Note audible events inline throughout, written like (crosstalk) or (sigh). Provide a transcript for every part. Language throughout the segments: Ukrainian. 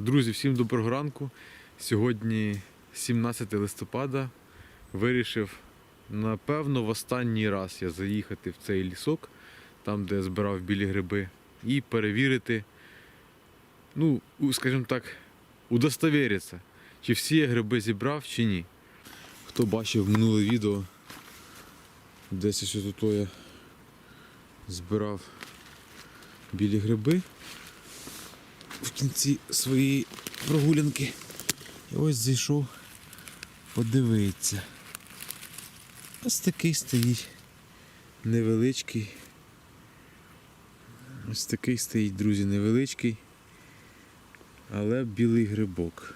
Друзі, всім доброго ранку. Сьогодні 17 листопада. Вирішив, напевно, в останній раз я заїхати в цей лісок, там, де я збирав білі гриби, і перевірити, ну, скажімо так, удостовіритися, чи всі я гриби зібрав, чи ні. Хто бачив минуле відео, десь ось тут я збирав білі гриби в кінці своєї прогулянки. І ось зайшов подивитися. Ось такий стоїть невеличкий. Ось такий стоїть, друзі, невеличкий, але білий грибок.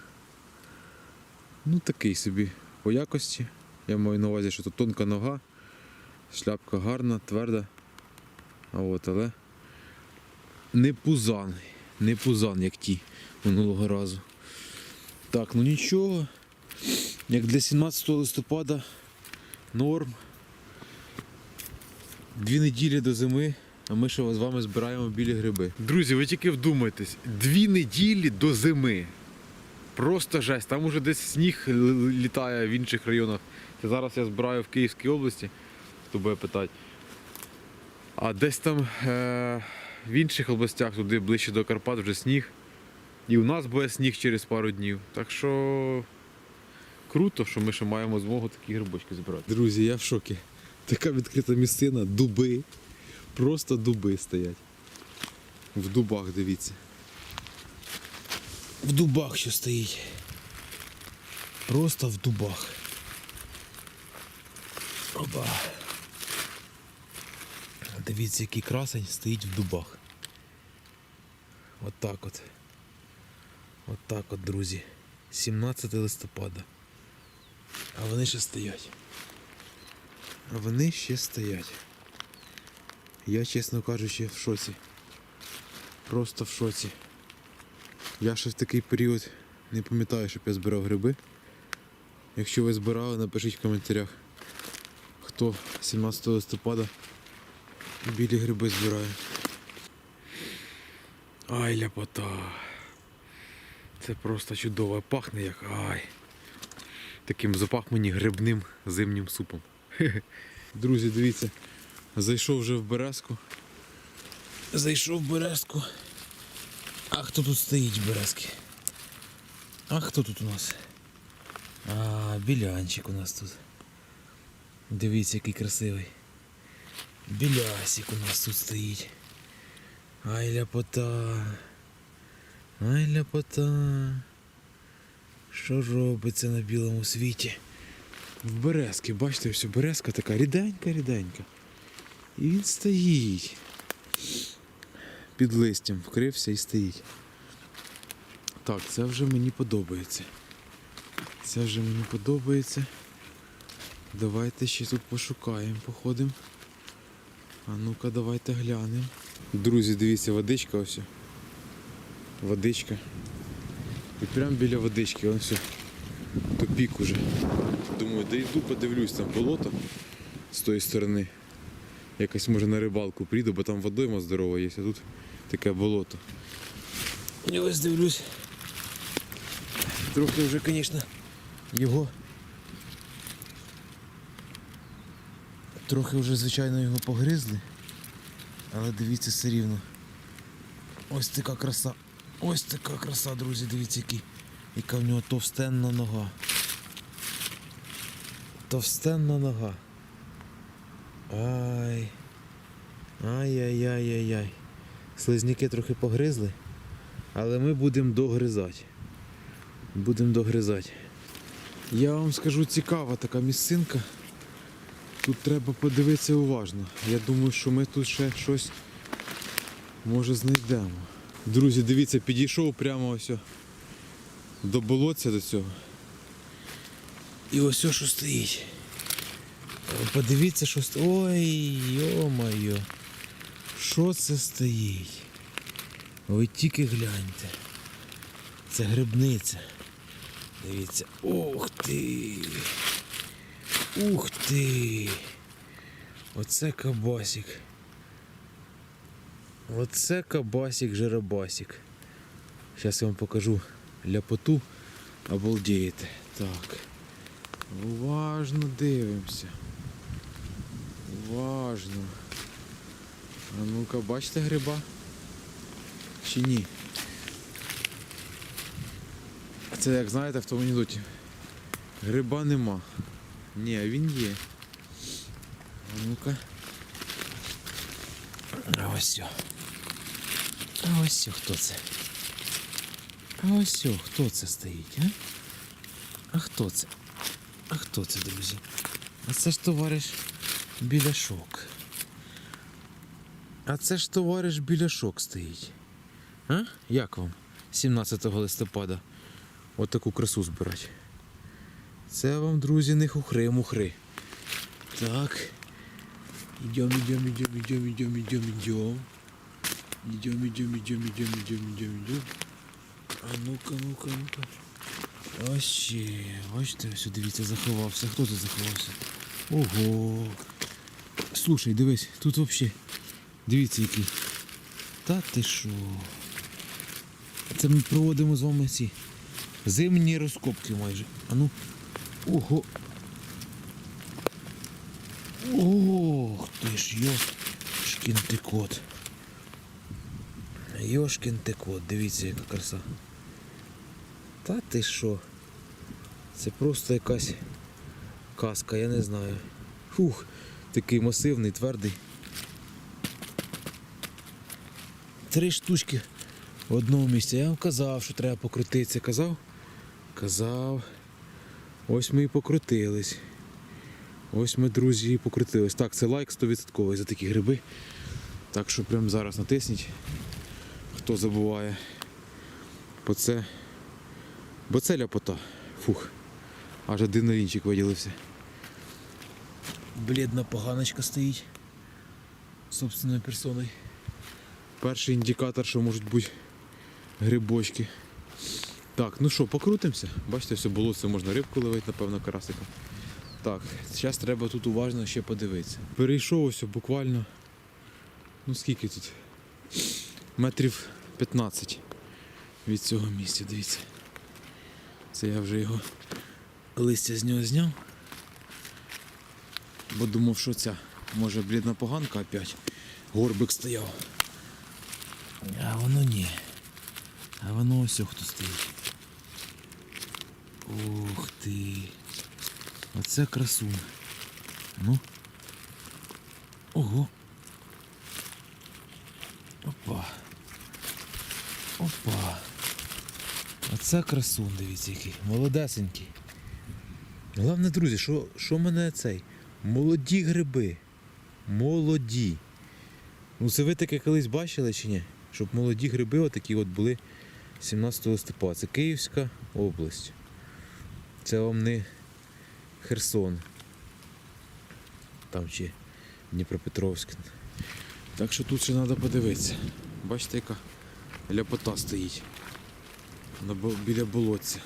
Ну такий собі по якості. Я маю на увазі, що тут тонка нога, шляпка гарна, тверда. А от, але не пузан. Не пузан, як ті минулого разу. Так, ну нічого. Як для 17 листопада норм. Дві неділі до зими, а ми ще з вами збираємо білі гриби. Друзі, ви тільки вдумайтесь, дві неділі до зими. Просто жесть. Там уже десь сніг літає в інших районах. Це зараз я збираю в Київській області, хто буде питати. А десь там е- в інших областях, туди ближче до Карпат, вже сніг. І у нас буде сніг через пару днів. Так що круто, що ми ще маємо змогу такі грибочки збирати. Друзі, я в шокі. Така відкрита місцина, дуби. Просто дуби стоять. В дубах, дивіться. В дубах що стоїть. Просто в дубах. Оба. Дивіться, який красень стоїть в дубах. От от. От так от, друзі. 17 листопада. А вони ще стоять. А вони ще стоять. Я, чесно кажучи, в шоці. Просто в шоці. Я ще в такий період не пам'ятаю, щоб я збирав гриби. Якщо ви збирали, напишіть в коментарях, хто 17 листопада білі гриби збирає. Ай, ляпота. Це просто чудово. Пахне як ай. Таким запах мені грибним зимнім супом. (laughs) Друзі, дивіться, зайшов вже в березку. Зайшов в березку. А хто тут стоїть в березки? А хто тут у нас? А, білянчик у нас тут. Дивіться, який красивий. Білясик у нас тут стоїть. Ай ляпота. Ай ляпота. Що робиться на білому світі? В березки, бачите, все березка така ріденька, ріденька. І він стоїть. Під листям вкрився і стоїть. Так, це вже мені подобається. Це вже мені подобається. Давайте ще тут пошукаємо, походимо. А ну-ка, давайте глянемо. Друзі, дивіться, водичка ось. Водичка. І прямо біля водички, ось все. Тупік уже. Думаю, да йду подивлюсь, там болото з тої сторони. Якось може на рибалку прийду, бо там водойма здорова є, а тут таке болото. І ось дивлюсь. Трохи вже, звісно, його. Трохи вже, звичайно, його погризли. Але дивіться все рівно. Ось така краса. Ось така краса, друзі, дивіться, який, яка в нього товстенна нога. Товстенна нога. Ай. Ай-яй-яй-яй-яй. Слизняки трохи погризли, але ми будемо догризати. Будемо догризати. Я вам скажу цікава така місцинка. Тут треба подивитися уважно. Я думаю, що ми тут ще щось може знайдемо. Друзі, дивіться, підійшов прямо ось до болотця до цього. І ось о, що стоїть. Е, Подивіться, що стоїть. Ой, йо-моє. Що це стоїть? Ви тільки гляньте. Це грибниця. Дивіться. Ух ти. Ух ти. Оце кабасик. Оце кабасик, жеребасик. Зараз я вам покажу ляпоту. Обалдієте. Так. Уважно дивимося. Уважно. А ну-ка, бачите гриба? Чи ні? Це як знаєте в тому анекдоті. Гриба нема. Ні, він є. А ну-ка. А ось. А ось хто це? А ось хто це стоїть, а? А хто це? А хто це, друзі? А це ж товариш Біляшок. А це ж товариш Біляшок стоїть. А? Як вам? 17 листопада. Отаку красу збирати. Це вам, друзі, не хухри-мухри. Так. Идем, идем, идем, идем, идем, идем, идем. Идем, идем, идем, идем, идем, идем, идем. А ну-ка, ну-ка, ну-ка. Ось ще, бачите, ось дивіться, заховався. Хто тут заховався? Ого. Слушай, дивись, тут взагалі. Дивіться який. Та ти що? Це ми проводимо з вами ці зимні розкопки майже. А ну. Ого. Ох ти ж, йошкін ти кот. Йошкін ти кот, дивіться, яка краса. Та ти що? Це просто якась казка, я не знаю. Фух, такий масивний, твердий. Три штучки в одному місці. Я вам казав, що треба покрутитися. Казав? Казав. Ось ми і покрутились. Ось ми, друзі, і покрутились. Так, це лайк 100% за такі гриби. Так що прямо зараз натисніть, хто забуває. Бо це. Бо це ляпота. Фух. Аж один налінчик виділився. Блідна поганочка стоїть. Собственною персоною. Перший індикатор, що можуть бути грибочки. Так, ну що, покрутимося. Бачите, все було, це можна рибку ловити, напевно, карасиком. Так, зараз треба тут уважно ще подивитися. Перейшов ось буквально. Ну скільки тут? Метрів 15 від цього місця, дивіться. Це я вже його листя з нього зняв. Бо думав, що ця може блідна поганка опять. Горбик стояв. А воно ні. А воно ось хто стоїть. Ух ти. Оце красун. Ну. Ого. Опа. Опа. Оце красун, дивіться який. Молодесенький. Головне, друзі, що, що мене цей? Молоді гриби. Молоді. Ну це ви таке колись бачили чи ні? Щоб молоді гриби отакі от були 17 листопада. Це Київська область. Це вам не Херсон. Там чи Дніпропетровськ. Так що тут ще треба подивитися. Бачите, яка ляпота стоїть. Біля болотця.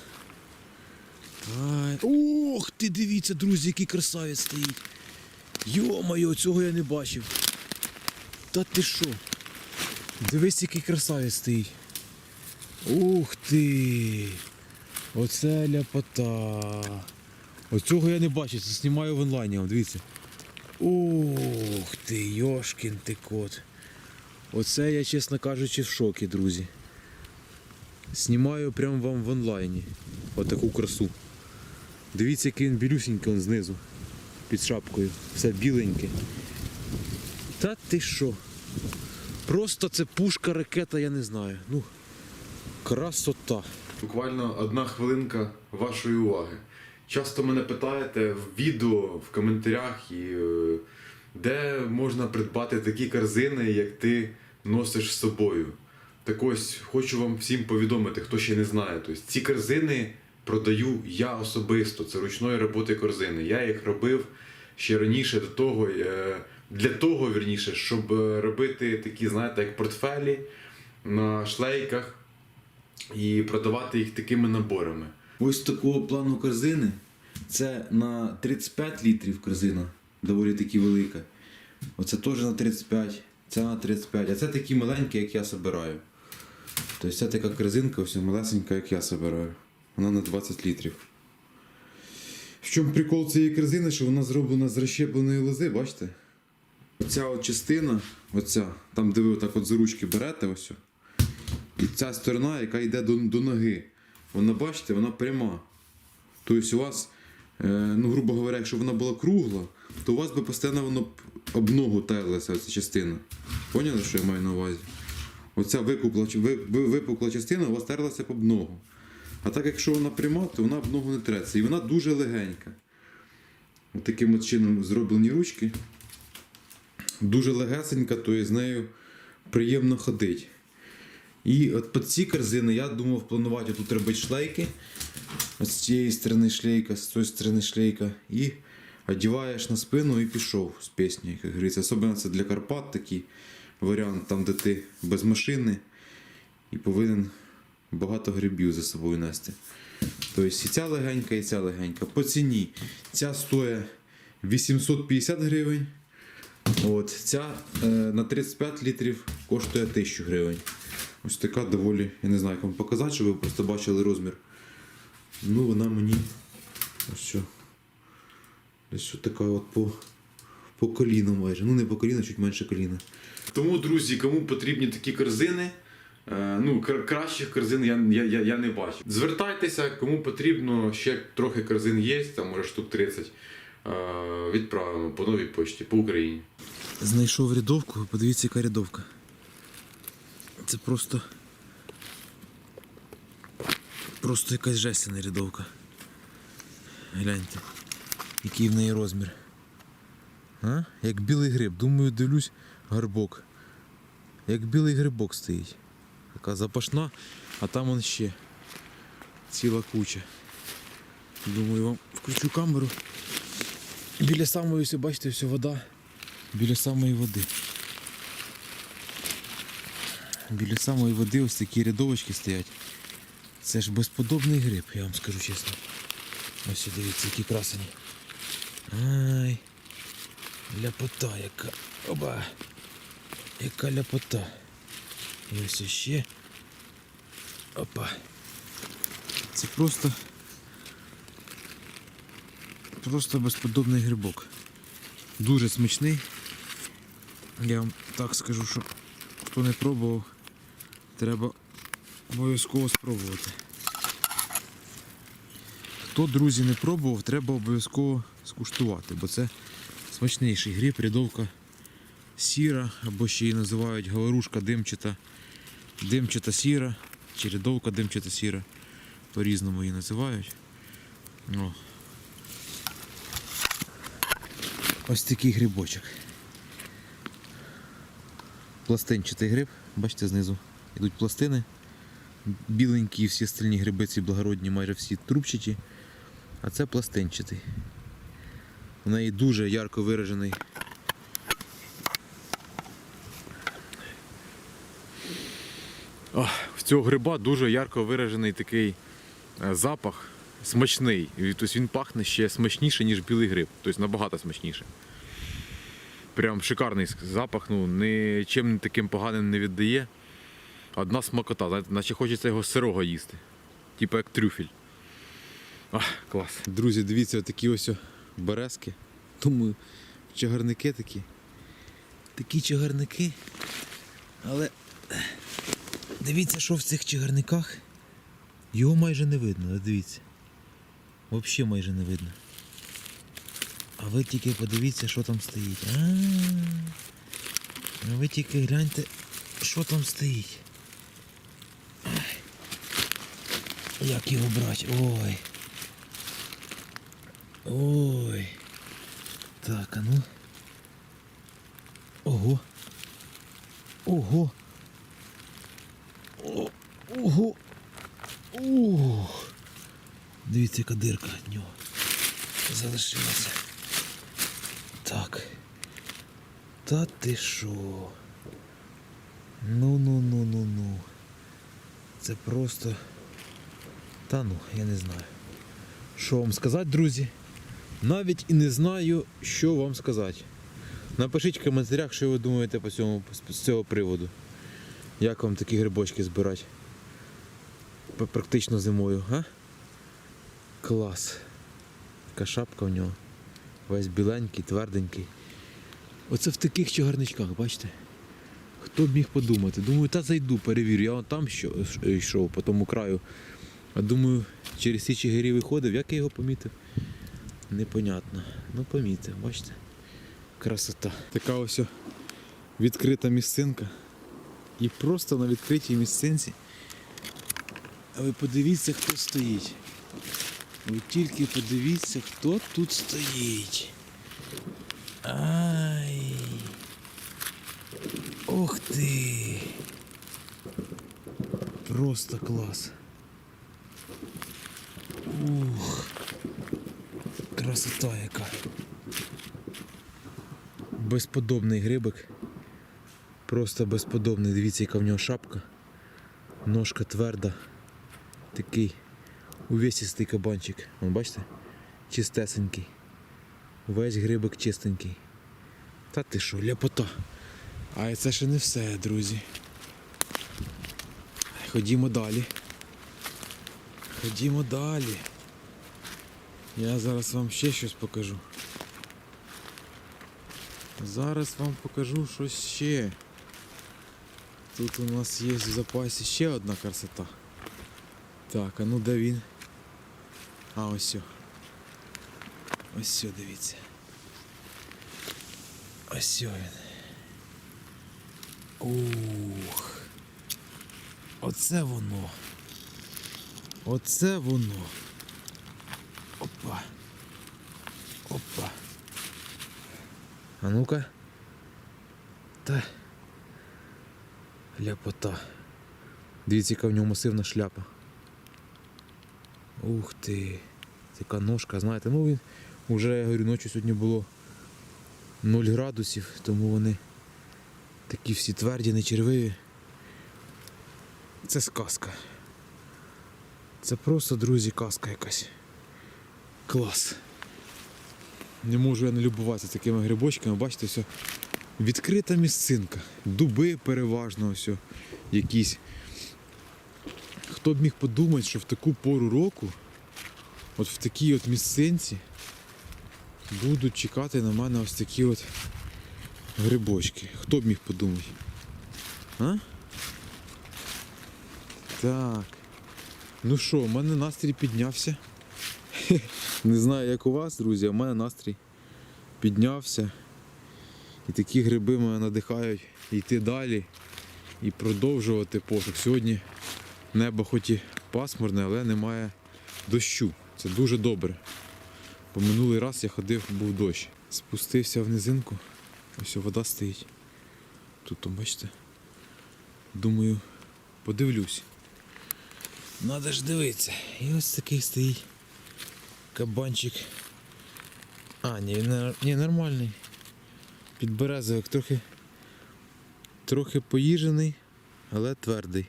Ай. Ох ти дивіться, друзі, який красавець стоїть. Йо-моє, цього я не бачив. Та ти що? Дивись, який красавець стоїть. Ух ти! Оце ляпота. Оцього я не бачив, це знімаю в онлайні, дивіться. Ух ти, йошкін ти кот. Оце я, чесно кажучи, в шокі, друзі. Знімаю прямо вам в онлайні. Отаку красу. Дивіться, який він білюсінький он знизу. Під шапкою. Все біленьке. Та ти що? Просто це пушка, ракета, я не знаю. Ну, красота. Буквально одна хвилинка вашої уваги. Часто мене питаєте в відео, в коментарях, і, е, де можна придбати такі корзини, як ти носиш з собою. Так ось хочу вам всім повідомити, хто ще не знає. Тобто, ці корзини продаю я особисто. Це ручної роботи корзини. Я їх робив ще раніше до того, е, для того, вірніше, щоб е, робити такі, знаєте, як портфелі на шлейках і продавати їх такими наборами. Ось такого плану корзини. Це на 35 літрів корзина, доволі таки велика. Оце теж на 35, це на 35, а це такі маленькі, як я собираю. Тобто це така корзинка, ось малесенька, як я собираю. Вона на 20 літрів. В чому прикол цієї корзини, що вона зроблена з розщепленої лози, бачите? Оця от частина, оця, там де ви отак от за ручки берете ось. І ця сторона, яка йде до, до ноги, вона, бачите, вона пряма. Тобто у вас, е, ну, грубо говоря, якщо вона була кругла, то у вас би постійно воно об ногу терлася оця частина. Поняли, що я маю на увазі? Оця викупла, ви- ви- випукла частина у вас терлася б об ногу. А так якщо вона пряма, то вона об ногу не треться. І вона дуже легенька. От таким от чином зроблені ручки. Дуже легесенька, то і з нею приємно ходити. І от під ці корзини я думав планувати тут робити шлейки. Ось з цієї сторони шлейка, з цієї сторони шлейка. І одягаєш на спину і пішов з пісні, як говориться. Особливо це для Карпат такий варіант, там де ти без машини і повинен багато грибів за собою нести. Тобто і ця легенька, і ця легенька. По ціні ця стоїть 850 гривень. От, ця е, на 35 літрів коштує 1000 гривень. Ось така доволі, я не знаю, як вам показати, щоб ви просто бачили розмір. Ну, вона мені ось що. Десь така от по, по коліну майже. Ну, не по коліну, чуть менше коліна. Тому, друзі, кому потрібні такі корзини, е, ну, кращих корзин я, я, я, я не бачу. Звертайтеся, кому потрібно, ще трохи корзин є, там може штук 30. Е, відправимо по новій почті, по Україні. Знайшов рядовку, подивіться, яка рядовка. Це просто. Просто якась жестяна рядовка. Гляньте, який в неї розмір. А? Як білий гриб. Думаю, дивлюсь, гарбок. Як білий грибок стоїть. Така запашна, а там он ще ціла куча. Думаю, вам включу камеру. Біля самої, ось, бачите, все вода біля самої води. Біля самої води ось такі рядовочки стоять. Це ж безподобний гриб, я вам скажу чесно. Ось дивіться, які красені. Ай. Ляпота яка. Оба. Яка ляпота. І ось ще. Опа. Це просто. Просто безподобний грибок. Дуже смачний. Я вам так скажу, що хто не пробував, треба обов'язково спробувати. Хто, друзі, не пробував, треба обов'язково скуштувати, бо це смачніший гриб, рядовка сіра, або ще її називають говорушка димчата, димчата сіра, чи рядовка димчата сіра. По-різному її називають. О. Ось такий грибочок. Пластинчатий гриб, бачите, знизу йдуть пластини. Біленькі всі остальні гриби, ці благородні, майже всі трубчаті, а це пластинчатий. У неї дуже ярко виражений. В цього гриба дуже ярко виражений такий е, запах, смачний. Тобто він пахне ще смачніше, ніж білий гриб. Тобто набагато смачніше. Прям шикарний запах, ну нічим таким поганим не віддає. Одна смакота, знаєте, наче хочеться його сирого їсти. Типу як трюфель. Ах, клас. Друзі, дивіться, такі ось березки. Думаю, чагарники такі. Такі чагарники. Але дивіться, що в цих чагарниках. Його майже не видно, дивіться. Взагалі майже не видно. А ви тільки подивіться, що там стоїть. А, а ви тільки гляньте, що там стоїть. Ай. Як його брати? Ой. Ой. Так, а ну. Ого. Ого. О, ого. Ух. Дивіться, яка дирка від нього залишилася. Так. Та ти що? Ну ну ну ну ну. Це просто. Та ну, я не знаю. Що вам сказати, друзі? Навіть і не знаю, що вам сказати. Напишіть в коментарях, що ви думаєте по цьому, з цього приводу. Як вам такі грибочки збирати? Практично зимою, а? Клас. Така шапка в нього. Весь біленький, тверденький. Оце в таких чагарничках, бачите? Хто б міг подумати? Думаю, та зайду, перевірю. Я там що, йшов по тому краю. А думаю, через ці чигирі виходив, як я його помітив? Непонятно. Ну помітив, бачите? Красота. Така ось відкрита місцинка. І просто на відкритій місцинці. А ви подивіться, хто стоїть. Ви тільки подивіться, хто тут стоїть. Ай. Ох ти. Просто клас. Ух. Красота яка. Безподобний грибик. Просто безподобний. Дивіться, яка в нього шапка. Ножка тверда. Такий увесистий кабанчик. Вон, бачите? Чистесенький. Весь грибик чистенький. Та ти що, ляпота. А це ще не все, друзі. Ходімо далі. Ходімо далі. Я зараз вам ще щось покажу. Зараз вам покажу щось ще. Тут у нас є в запасі ще одна красота. Так, а ну де він? А ось. сьо. Ось сьо, дивіться. Ось він. Ух. Оце воно. Оце воно. Опа. Опа. А ну-ка. Та. Ляпота. Дивіться, яка в нього масивна шляпа. Ух ти. Така ножка, знаєте, ну він вже я говорю, ночі сьогодні було 0 градусів, тому вони такі всі тверді, не червиві. Це сказка. Це просто, друзі, казка якась. Клас. Не можу я не любуватися такими грибочками. Бачите, все відкрита місцинка. Дуби переважно ось якісь. Хто б міг подумати, що в таку пору року, от в такій от місцинці, будуть чекати на мене ось такі от грибочки. Хто б міг подумати? А? Так. Ну що, у мене настрій піднявся. (laughs) Не знаю, як у вас, друзі, а в мене настрій піднявся. І такі гриби мене надихають йти далі і продовжувати пошук. Сьогодні небо хоч і пасмурне, але немає дощу. Це дуже добре. Бо минулий раз я ходив, був дощ. Спустився в низинку, ось вода стоїть. Тут, бачите? Думаю, подивлюсь. Надо ж дивитися. І ось такий стоїть кабанчик. А, ні, ні, нормальний. Підберезовик трохи. Трохи поїжений, але твердий.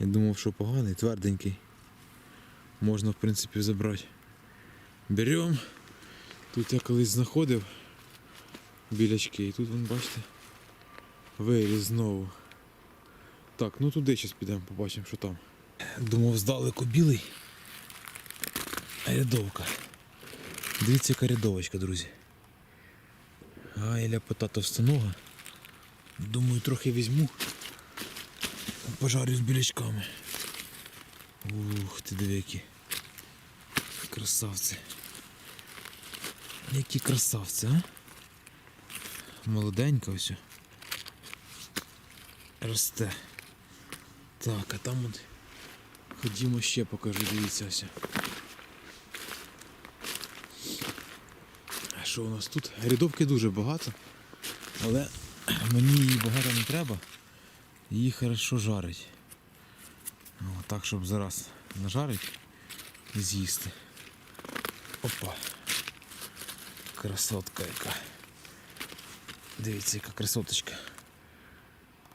Я думав, що поганий, тверденький. Можна, в принципі, забрати. Беремо. Тут я колись знаходив білячки, і тут, вон, бачите, виріс знову. Так, ну туди зараз підемо, побачимо, що там. Думав, здалеку білий. А рядовка. Дивіться, яка рядовочка, друзі. Ай, ляпота товстонога. Думаю, трохи візьму. Пожарю з білячками. Ух ти диви які. Красавці. Які красавці, а? Молоденька ось. Росте. Так, а там от. Ходімо ще покажу, дивіться ось. А що у нас тут? Рядовки дуже багато, але мені її багато не треба. Її хорошо жарить. О, так, щоб зараз нажарить і з'їсти. Опа. Красотка яка. Дивіться, яка красоточка.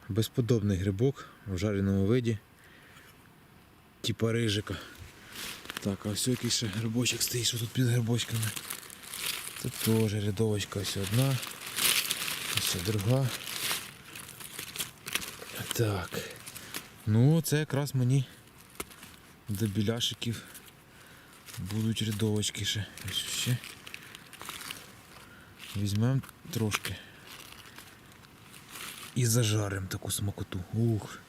Безподобний грибок в жареному виді. Типа рижика. Так, а ось якийсь ще грибочок стоїть, що тут під грибочками. Тут теж рядовочка ось одна, ось друга. Так. Ну, це якраз мені до біляшиків будуть рядовочки ще. Ось ще. Візьмемо трошки. І зажаримо таку смакоту. Ух.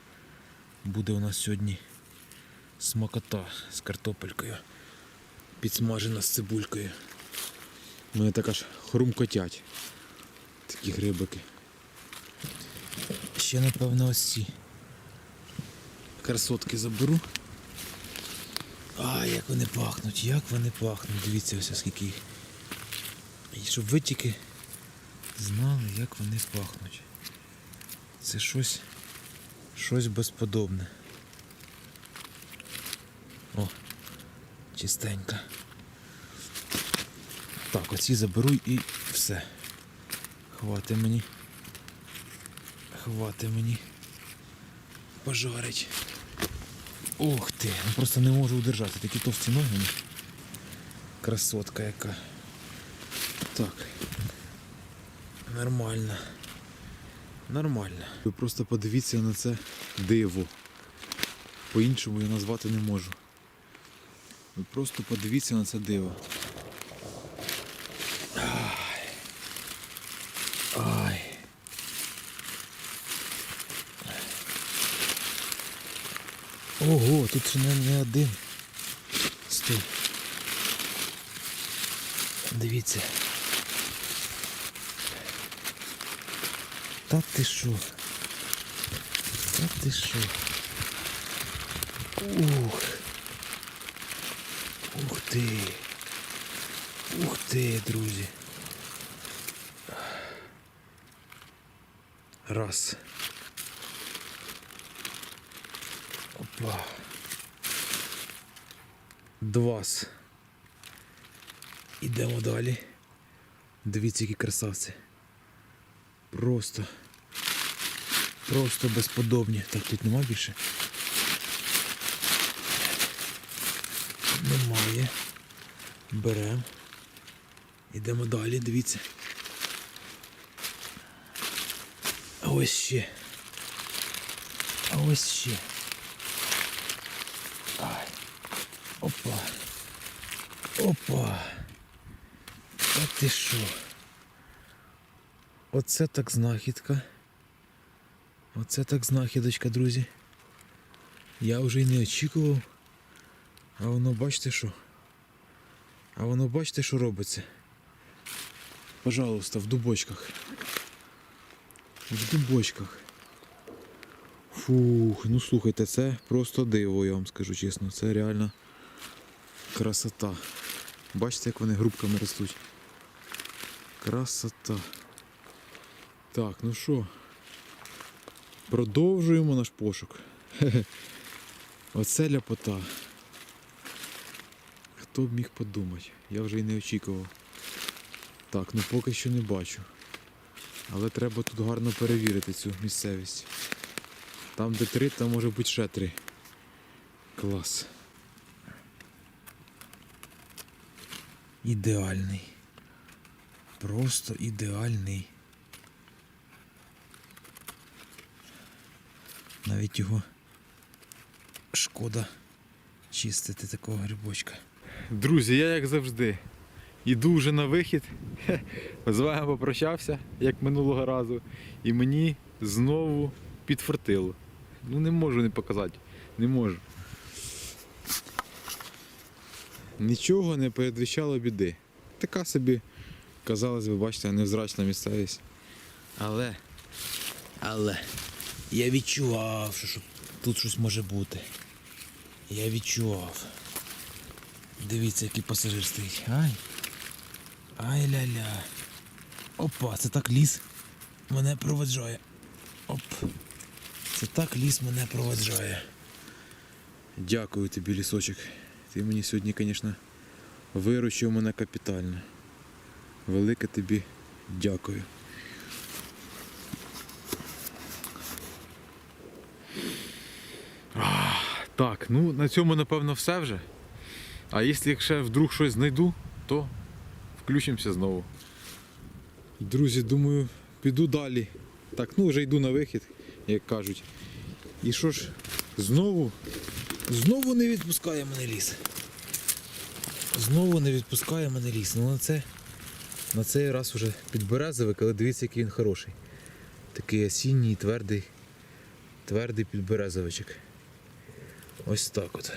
Буде у нас сьогодні смакота з картопелькою. Підсмажена з цибулькою. Мене так аж хрумкотять. Такі грибики. Ще напевно ось ці красотки заберу. А, як вони пахнуть, як вони пахнуть. Дивіться ось скільки їх. І щоб ви тільки знали, як вони пахнуть. Це щось, щось безподобне. О, чистенько. Так, оці заберу і все. Хвати мені. Хвати мені. Пожарить. Ох ти, ну просто не можу удержати. Такі товсті ноги. Красотка яка. Так. Нормально. Нормально. Ви просто подивіться на це диво. По-іншому я назвати не можу. Ви просто подивіться на це диво. Ай. Ай. Ого, тут ще не, не один. Стой. Дивіться. Та ти що? Та ти що? Ух. Ух ти. Ух ти, друзі. Раз. Опа. Двас. Ідемо далі. Дивіться, які красавці. Просто. Просто безподобні. Так, тут нема більше. Немає. Беремо. Ідемо далі, дивіться. А ось ще. А ось ще. Ай. Опа. Опа. Та ти що? Оце так знахідка. Оце так знахідочка, друзі. Я вже й не очікував. А воно бачите що? А воно бачите, що робиться? Пожалуйста, в дубочках. В дубочках. Фух, ну слухайте, це просто диво, я вам скажу чесно. Це реально красота. Бачите, як вони грубками ростуть. Красота. Так, ну що? Продовжуємо наш пошук. Хе-хе. (laughs) Оце ляпота. Хто б міг подумати? Я вже й не очікував. Так, ну поки що не бачу. Але треба тут гарно перевірити цю місцевість. Там, де три, там може бути ще три. Клас. Ідеальний. Просто ідеальний. Навіть його шкода чистити такого грибочка. Друзі, я як завжди. Іду вже на вихід. З вами попрощався, як минулого разу. І мені знову підфартило. Ну не можу не показати. Не можу. Нічого не передвіщало біди. Така собі, казалось би, бачите, невзрачна місцевість. Але, але я відчував, що тут щось може бути. Я відчував. Дивіться, який пасажир стоїть. Ай. Ай ля-ля. Опа, це так ліс мене проведжає. Оп. Це так ліс мене проведжає. Дякую тобі, лісочок. Ти мені сьогодні, звісно, виручив мене капітально. Велике тобі дякую. Так, ну на цьому напевно все вже. А якщо ще вдруг щось знайду, то включимося знову. Друзі, думаю, піду далі. Так, ну вже йду на вихід, як кажуть. І що ж, знову, знову не відпускає мене ліс. Знову не відпускає мене ліс. Ну на це на цей раз уже підберезовик, але дивіться, який він хороший. Такий осінній, твердий, твердий підберезовичок. Ось так от.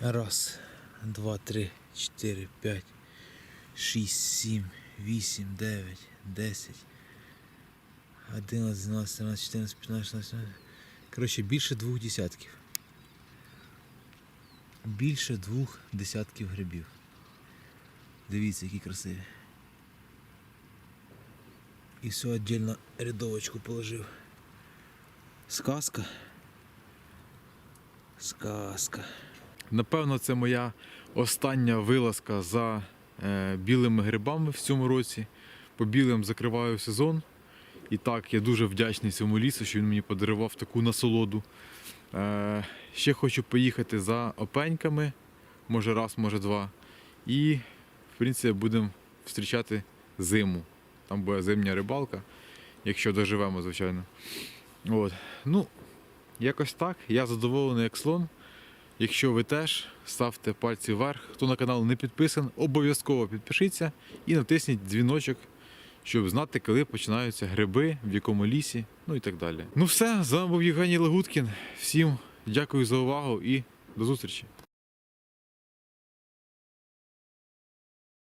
Раз, два, три, чотири, п'ять, шість, сім, вісім, дев'ять, десять. 11, 12, 13, 14, 15, 16. Коротше, більше двох десятків. Більше двох десятків грибів. Дивіться, які красиві. І все віддільно рядовочку положив. Сказка. Сказка. Напевно, це моя остання вилазка за е, білими грибами в цьому році. По білим закриваю сезон. І так, я дуже вдячний цьому лісу, що він мені подарував таку насолоду. Е, ще хочу поїхати за опеньками, може раз, може два. І, в принципі, будемо зустрічати зиму. Там буде зимня рибалка, якщо доживемо, звичайно. От. Ну, якось так. Я задоволений як слон. Якщо ви теж, ставте пальці вверх. Хто на канал не підписан, обов'язково підпишіться і натисніть дзвіночок, щоб знати, коли починаються гриби, в якому лісі, ну і так далі. Ну все, з вами був Євгеній Лагуткін. Всім дякую за увагу і до зустрічі.